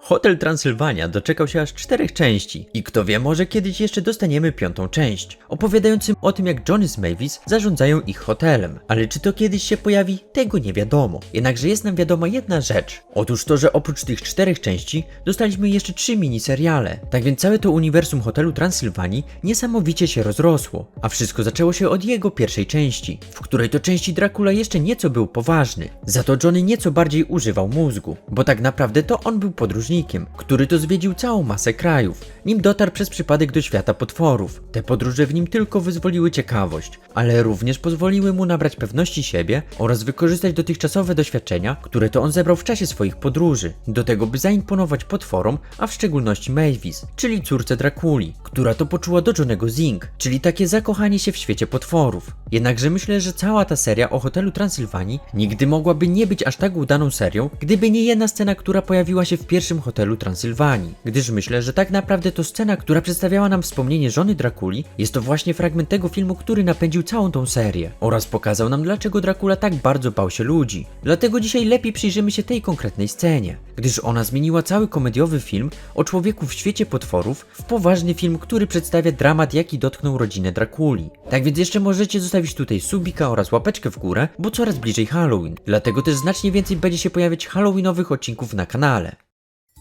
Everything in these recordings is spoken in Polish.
Hotel Transylwania doczekał się aż czterech części i kto wie, może kiedyś jeszcze dostaniemy piątą część, opowiadającym o tym jak Johnny z Mavis zarządzają ich hotelem. Ale czy to kiedyś się pojawi? Tego nie wiadomo. Jednakże jest nam wiadoma jedna rzecz. Otóż to, że oprócz tych czterech części dostaliśmy jeszcze trzy miniseriale. Tak więc całe to uniwersum Hotelu Transylwanii niesamowicie się rozrosło. A wszystko zaczęło się od jego pierwszej części, w której to części Dracula jeszcze nieco był poważny. Za to Johnny nieco bardziej używał mózgu, bo tak naprawdę to on był podróżnikiem, który to zwiedził całą masę krajów, nim dotarł przez przypadek do świata potworów. Te podróże w nim tylko wyzwoliły ciekawość, ale również pozwoliły mu nabrać pewności siebie oraz wykorzystać dotychczasowe doświadczenia, które to on zebrał w czasie swoich podróży, do tego by zaimponować potworom, a w szczególności Mavis, czyli córce Drakuli, która to poczuła do Johnego Zing, czyli takie zakochanie się w świecie potworów. Jednakże myślę, że cała ta seria o hotelu Transylwanii nigdy mogłaby nie być aż tak udaną serią, gdyby nie jedna scena, która pojawiła się w pierwszym hotelu Transylwanii. Gdyż myślę, że tak naprawdę to scena, która przedstawiała nam wspomnienie żony Drakuli, jest to właśnie fragment tego filmu, który napędził całą tą serię oraz pokazał nam, dlaczego Dracula tak bardzo bał się ludzi. Dlatego dzisiaj lepiej przyjrzymy się tej konkretnej scenie, gdyż ona zmieniła cały komediowy film o człowieku w świecie potworów w poważny film, który przedstawia dramat, jaki dotknął rodzinę Drakuli. Tak więc jeszcze możecie zostawić tutaj subika oraz łapeczkę w górę, bo coraz bliżej Halloween. Dlatego też znacznie więcej będzie się pojawiać Halloweenowych odcinków na kanale.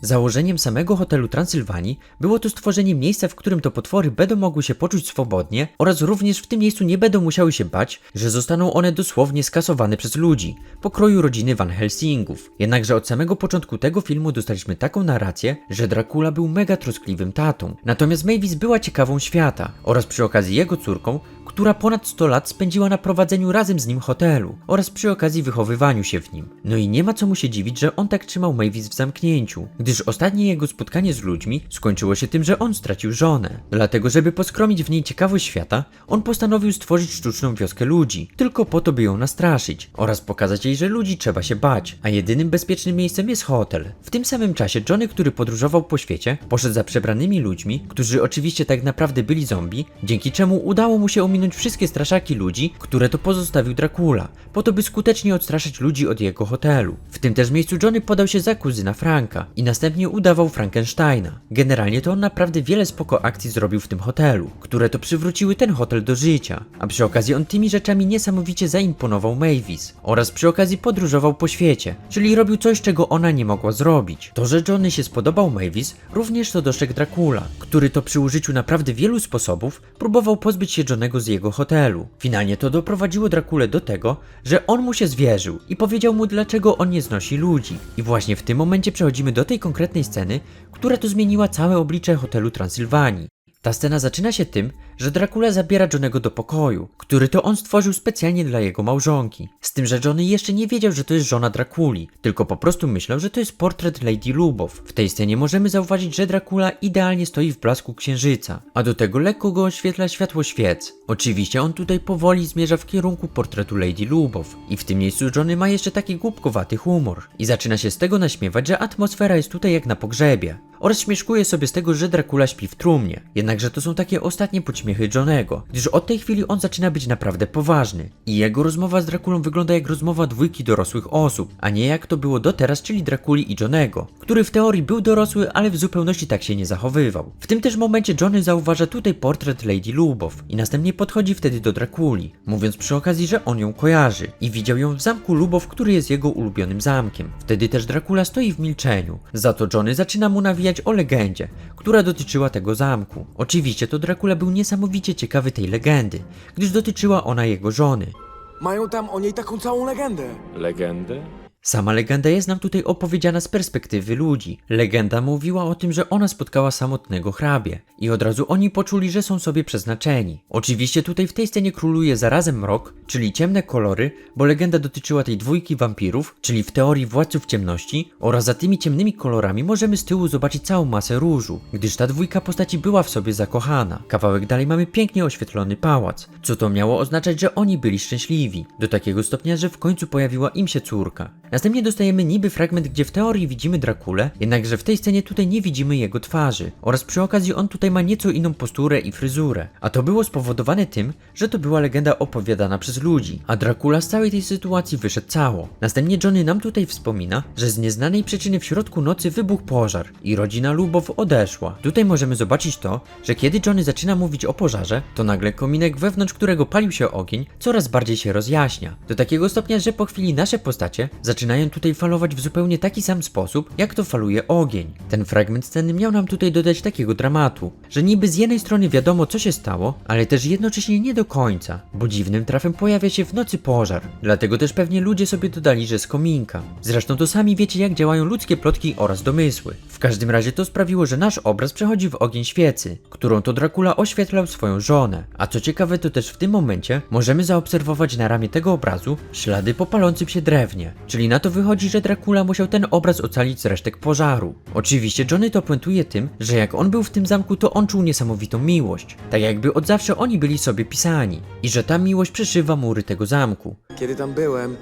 Założeniem samego hotelu Transylwanii było to stworzenie miejsca, w którym to potwory będą mogły się poczuć swobodnie oraz również w tym miejscu nie będą musiały się bać, że zostaną one dosłownie skasowane przez ludzi, pokroju rodziny Van Helsingów. Jednakże od samego początku tego filmu dostaliśmy taką narrację, że Dracula był mega troskliwym tatą, natomiast Mavis była ciekawą świata oraz przy okazji jego córką, która ponad 100 lat spędziła na prowadzeniu razem z nim hotelu oraz przy okazji wychowywaniu się w nim. No i nie ma co mu się dziwić, że on tak trzymał Mavis w zamknięciu, gdyż ostatnie jego spotkanie z ludźmi skończyło się tym, że on stracił żonę. Dlatego, żeby poskromić w niej ciekawość świata, on postanowił stworzyć sztuczną wioskę ludzi, tylko po to, by ją nastraszyć oraz pokazać jej, że ludzi trzeba się bać, a jedynym bezpiecznym miejscem jest hotel. W tym samym czasie Johnny, który podróżował po świecie, poszedł za przebranymi ludźmi, którzy oczywiście tak naprawdę byli zombie, dzięki czemu udało mu się ominąć wszystkie straszaki ludzi, które to pozostawił Dracula, po to by skutecznie odstraszać ludzi od jego hotelu. W tym też miejscu Johnny podał się za kuzyna Franka i następnie udawał Frankensteina. Generalnie to on naprawdę wiele spoko akcji zrobił w tym hotelu, które to przywróciły ten hotel do życia, a przy okazji on tymi rzeczami niesamowicie zaimponował Mavis oraz przy okazji podróżował po świecie, czyli robił coś, czego ona nie mogła zrobić. To, że Johnny się spodobał Mavis, również to dostrzegł Dracula, który to przy użyciu naprawdę wielu sposobów próbował pozbyć się Johnego z jego hotelu. Finalnie to doprowadziło Drakulę do tego, że on mu się zwierzył i powiedział mu dlaczego on nie znosi ludzi. I właśnie w tym momencie przechodzimy do tej konkretnej sceny, która to zmieniła całe oblicze hotelu Transylwanii. Ta scena zaczyna się tym, że Dracula zabiera Johnego do pokoju, który to on stworzył specjalnie dla jego małżonki. Z tym, że Johnny jeszcze nie wiedział, że to jest żona Drakuli, tylko po prostu myślał, że to jest portret Lady Lubow. W tej scenie możemy zauważyć, że Dracula idealnie stoi w blasku księżyca, a do tego lekko go oświetla światło świec. Oczywiście on tutaj powoli zmierza w kierunku portretu Lady Lubow i w tym miejscu Johnny ma jeszcze taki głupkowaty humor i zaczyna się z tego naśmiewać, że atmosfera jest tutaj jak na pogrzebie oraz śmieszkuje sobie z tego, że Dracula śpi w trumnie. Jednakże to są takie ostatnie podśmiechy Johnego, gdyż od tej chwili on zaczyna być naprawdę poważny i jego rozmowa z Drakulą wygląda jak rozmowa dwójki dorosłych osób, a nie jak to było do teraz, czyli Drakuli i Johnego, który w teorii był dorosły, ale w zupełności tak się nie zachowywał. W tym też momencie Johnny zauważa tutaj portret Lady Lubow i następnie podchodzi wtedy do Drakuli, mówiąc przy okazji, że on ją kojarzy i widział ją w zamku Lubow, który jest jego ulubionym zamkiem. Wtedy też Dracula stoi w milczeniu, za to Johnny zaczyna mu nawijać o legendzie, która dotyczyła tego zamku. Oczywiście to Dracula był niesamowicie ciekawy tej legendy, gdyż dotyczyła ona jego żony. Mają tam o niej taką całą legendę. Legendę? Sama legenda jest nam tutaj opowiedziana z perspektywy ludzi. Legenda mówiła o tym, że ona spotkała samotnego hrabie i od razu oni poczuli, że są sobie przeznaczeni. Oczywiście tutaj w tej scenie króluje zarazem mrok, czyli ciemne kolory, bo legenda dotyczyła tej dwójki wampirów, czyli w teorii władców ciemności oraz za tymi ciemnymi kolorami możemy z tyłu zobaczyć całą masę różu, gdyż ta dwójka postaci była w sobie zakochana. Kawałek dalej mamy pięknie oświetlony pałac, co to miało oznaczać, że oni byli szczęśliwi, do takiego stopnia, że w końcu pojawiła im się córka. Następnie dostajemy niby fragment, gdzie w teorii widzimy Drakulę, jednakże w tej scenie tutaj nie widzimy jego twarzy. Oraz przy okazji on tutaj ma nieco inną posturę i fryzurę. A to było spowodowane tym, że to była legenda opowiadana przez ludzi, a Dracula z całej tej sytuacji wyszedł cało. Następnie Johnny nam tutaj wspomina, że z nieznanej przyczyny w środku nocy wybuchł pożar i rodzina Lubow odeszła. Tutaj możemy zobaczyć to, że kiedy Johnny zaczyna mówić o pożarze, to nagle kominek wewnątrz którego palił się ogień coraz bardziej się rozjaśnia. Do takiego stopnia, że po chwili nasze postacie zaczynają tutaj falować w zupełnie taki sam sposób, jak to faluje ogień. Ten fragment sceny miał nam tutaj dodać takiego dramatu, że niby z jednej strony wiadomo co się stało, ale też jednocześnie nie do końca, bo dziwnym trafem pojawia się w nocy pożar. Dlatego też pewnie ludzie sobie dodali, że z kominka. Zresztą to sami wiecie jak działają ludzkie plotki oraz domysły. W każdym razie to sprawiło, że nasz obraz przechodzi w ogień świecy, którą to Dracula oświetlał swoją żonę. A co ciekawe to też w tym momencie możemy zaobserwować na ramię tego obrazu ślady po palącym się drewnie. Czyli na to wychodzi, że Dracula musiał ten obraz ocalić z resztek pożaru. Oczywiście Johnny to puentuje tym, że jak on był w tym zamku to on czuł niesamowitą miłość. Tak jakby od zawsze oni byli sobie pisani. I że ta miłość przeszywa mury tego zamku. Kiedy tam byłem,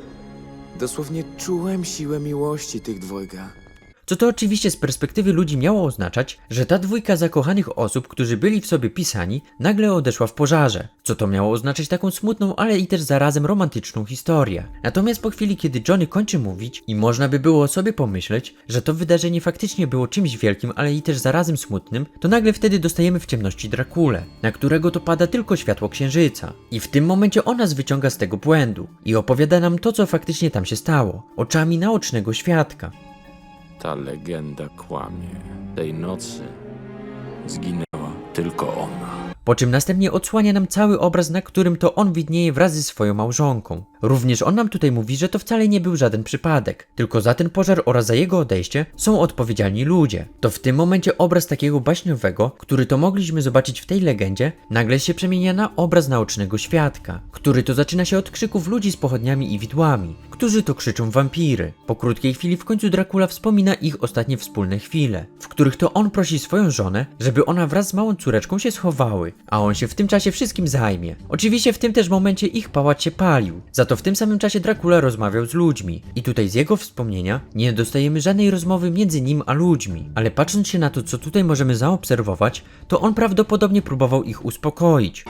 dosłownie czułem siłę miłości tych dwojga. Co to oczywiście z perspektywy ludzi miało oznaczać, że ta dwójka zakochanych osób, którzy byli w sobie pisani, nagle odeszła w pożarze. Co to miało oznaczać taką smutną, ale i też zarazem romantyczną historię. Natomiast po chwili, kiedy Johnny kończy mówić i można by było sobie pomyśleć, że to wydarzenie faktycznie było czymś wielkim, ale i też zarazem smutnym, to nagle wtedy dostajemy w ciemności Drakulę, na którego to pada tylko światło księżyca. I w tym momencie ona wyciąga z tego błędu i opowiada nam to, co faktycznie tam się stało, oczami naocznego świadka. Ta legenda kłamie. Tej nocy zginęła tylko ona. Po czym następnie odsłania nam cały obraz, na którym to on widnieje wraz ze swoją małżonką. Również on nam tutaj mówi, że to wcale nie był żaden przypadek, tylko za ten pożar oraz za jego odejście są odpowiedzialni ludzie. To w tym momencie obraz takiego baśniowego, który to mogliśmy zobaczyć w tej legendzie, nagle się przemienia na obraz naocznego świadka, który to zaczyna się od krzyków ludzi z pochodniami i widłami, którzy to krzyczą wampiry. Po krótkiej chwili w końcu Dracula wspomina ich ostatnie wspólne chwile, w których to on prosi swoją żonę, żeby ona wraz z małą córeczką się schowały, a on się w tym czasie wszystkim zajmie. Oczywiście w tym też momencie ich pałac się palił, za to w tym samym czasie Dracula rozmawiał z ludźmi i tutaj z jego wspomnienia nie dostajemy żadnej rozmowy między nim a ludźmi, ale patrząc się na to, co tutaj możemy zaobserwować, to on prawdopodobnie próbował ich uspokoić.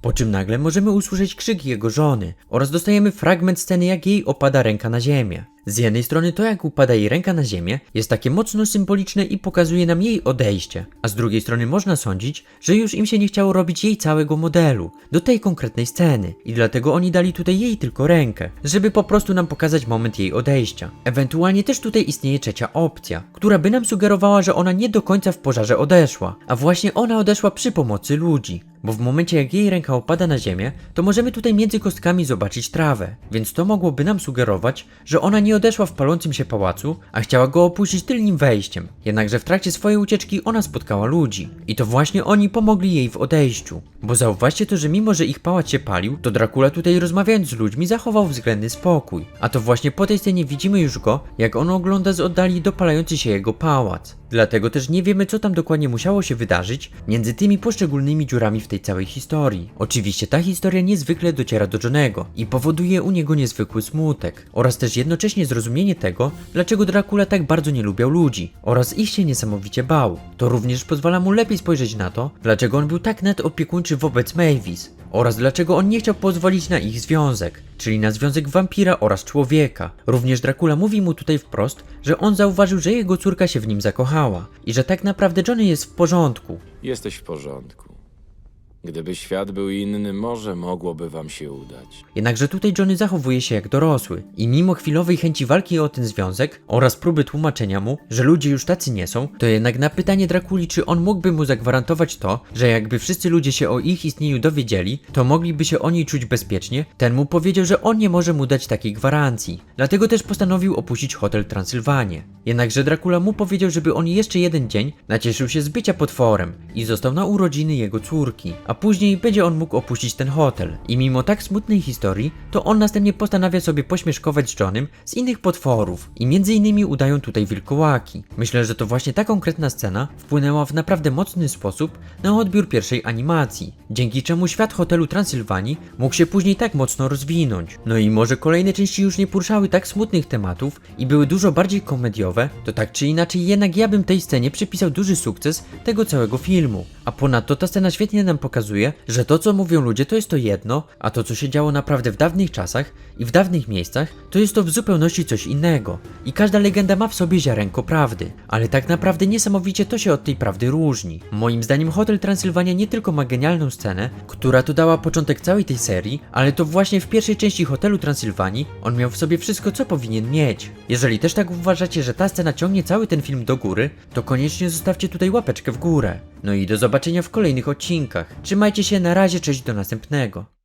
Po czym nagle możemy usłyszeć krzyk jego żony oraz dostajemy fragment sceny, jak jej opada ręka na ziemię. Z jednej strony to, jak upada jej ręka na ziemię, jest takie mocno symboliczne i pokazuje nam jej odejście, a z drugiej strony można sądzić, że już im się nie chciało robić jej całego modelu do tej konkretnej sceny i dlatego oni dali tutaj jej tylko rękę, żeby po prostu nam pokazać moment jej odejścia. Ewentualnie też tutaj istnieje trzecia opcja, która by nam sugerowała, że ona nie do końca w pożarze odeszła, a właśnie ona odeszła przy pomocy ludzi. Bo w momencie jak jej ręka opada na ziemię, to możemy tutaj między kostkami zobaczyć trawę, więc to mogłoby nam sugerować, że ona nie odeszła w palącym się pałacu, a chciała go opuścić tylnym wejściem. Jednakże w trakcie swojej ucieczki ona spotkała ludzi. I to właśnie oni pomogli jej w odejściu. Bo zauważcie to, że mimo, że ich pałac się palił, to Dracula tutaj rozmawiając z ludźmi zachował względny spokój. A to właśnie po tej scenie widzimy już go, jak on ogląda z oddali dopalający się jego pałac. Dlatego też nie wiemy, co tam dokładnie musiało się wydarzyć między tymi poszczególnymi dziurami w tej całej historii. Oczywiście ta historia niezwykle dociera do Johnego i powoduje u niego niezwykły smutek oraz też jednocześnie zrozumienie tego, dlaczego Dracula tak bardzo nie lubiał ludzi oraz ich się niesamowicie bał. To również pozwala mu lepiej spojrzeć na to, dlaczego on był tak nadopiekuńczy wobec Mavis oraz dlaczego on nie chciał pozwolić na ich związek, czyli na związek wampira oraz człowieka. Również Dracula mówi mu tutaj wprost, że on zauważył, że jego córka się w nim zakochała i że tak naprawdę Johnny jest w porządku. Jesteś w porządku. Gdyby świat był inny, może mogłoby wam się udać. Jednakże tutaj Johnny zachowuje się jak dorosły i mimo chwilowej chęci walki o ten związek oraz próby tłumaczenia mu, że ludzie już tacy nie są, to jednak na pytanie Drakuli, czy on mógłby mu zagwarantować to, że jakby wszyscy ludzie się o ich istnieniu dowiedzieli, to mogliby się oni czuć bezpiecznie, ten mu powiedział, że on nie może mu dać takiej gwarancji. Dlatego też postanowił opuścić hotel Transylwanię. Jednakże Dracula mu powiedział, żeby on jeszcze jeden dzień nacieszył się z bycia potworem i został na urodziny jego córki, a później będzie on mógł opuścić ten hotel. I mimo tak smutnej historii, to on następnie postanawia sobie pośmieszkować z Johnem z innych potworów i między innymi udają tutaj wilkołaki. Myślę, że to właśnie ta konkretna scena wpłynęła w naprawdę mocny sposób na odbiór pierwszej animacji, dzięki czemu świat hotelu Transylwanii mógł się później tak mocno rozwinąć. No i może kolejne części już nie poruszały tak smutnych tematów i były dużo bardziej komediowe, to tak czy inaczej jednak ja bym tej scenie przypisał duży sukces tego całego filmu. A ponadto ta scena świetnie nam pokazuje, że to co mówią ludzie to jest to jedno, a to co się działo naprawdę w dawnych czasach i w dawnych miejscach, to jest to w zupełności coś innego. I każda legenda ma w sobie ziarenko prawdy, ale tak naprawdę niesamowicie to się od tej prawdy różni. Moim zdaniem Hotel Transylwania nie tylko ma genialną scenę, która to dała początek całej tej serii, ale to właśnie w pierwszej części Hotelu Transylwanii on miał w sobie wszystko co powinien mieć. Jeżeli też tak uważacie, że ta scena ciągnie cały ten film do góry, to koniecznie zostawcie tutaj łapeczkę w górę. No i do zobaczenia w kolejnych odcinkach. Trzymajcie się, na razie, cześć do następnego.